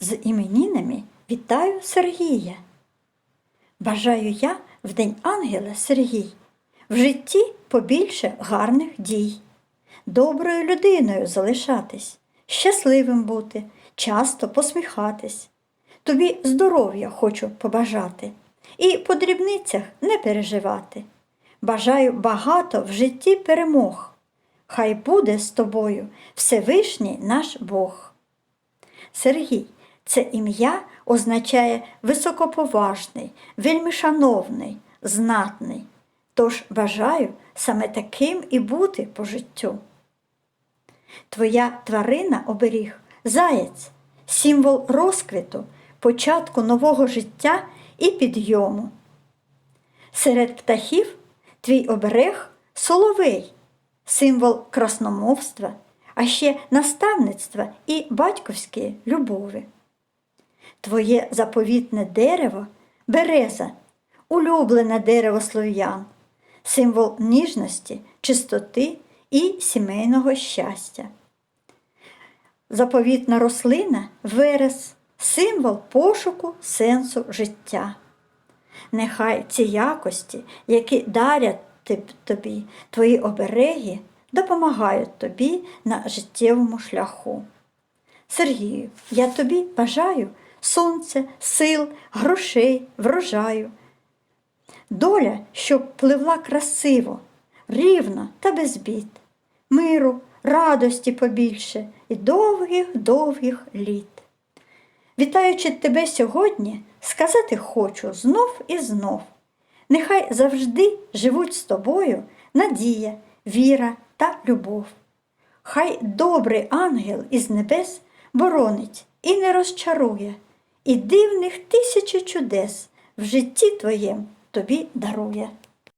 З іменінами вітаю Сергія. Бажаю я в День Ангела Сергій в житті побільше гарних дій, доброю людиною залишатись, щасливим бути, часто посміхатись. Тобі здоров'я хочу побажати і по дрібницях не переживати. Бажаю багато в житті перемог. Хай буде з тобою Всевишній наш Бог. Сергій це ім'я означає високоповажний, вельмишановний, знатний. Тож бажаю саме таким і бути по життю. Твоя тварина оберіг заєць, символ розквіту, початку нового життя і підйому. Серед птахів твій оберег соловей, символ красномовства, а ще наставництва і батьківської любові. Твоє заповітне дерево береза, улюблене дерево слов'ян, символ ніжності, чистоти і сімейного щастя. Заповітна рослина верес, символ пошуку сенсу життя. Нехай ці якості, які дарять тобі твої обереги, допомагають тобі на життєвому шляху. Сергію, я тобі бажаю сонця, сил, грошей, врожаю. Доля, щоб пливла красиво, рівно та без бід, миру, радості побільше і довгих-довгих літ. Вітаючи тебе сьогодні, сказати хочу знов і знов. Нехай завжди живуть з тобою надія, віра та любов. Хай добрий ангел із небес боронить і не розчарує, і дивних тисячі чудес в житті твоєм тобі дарує.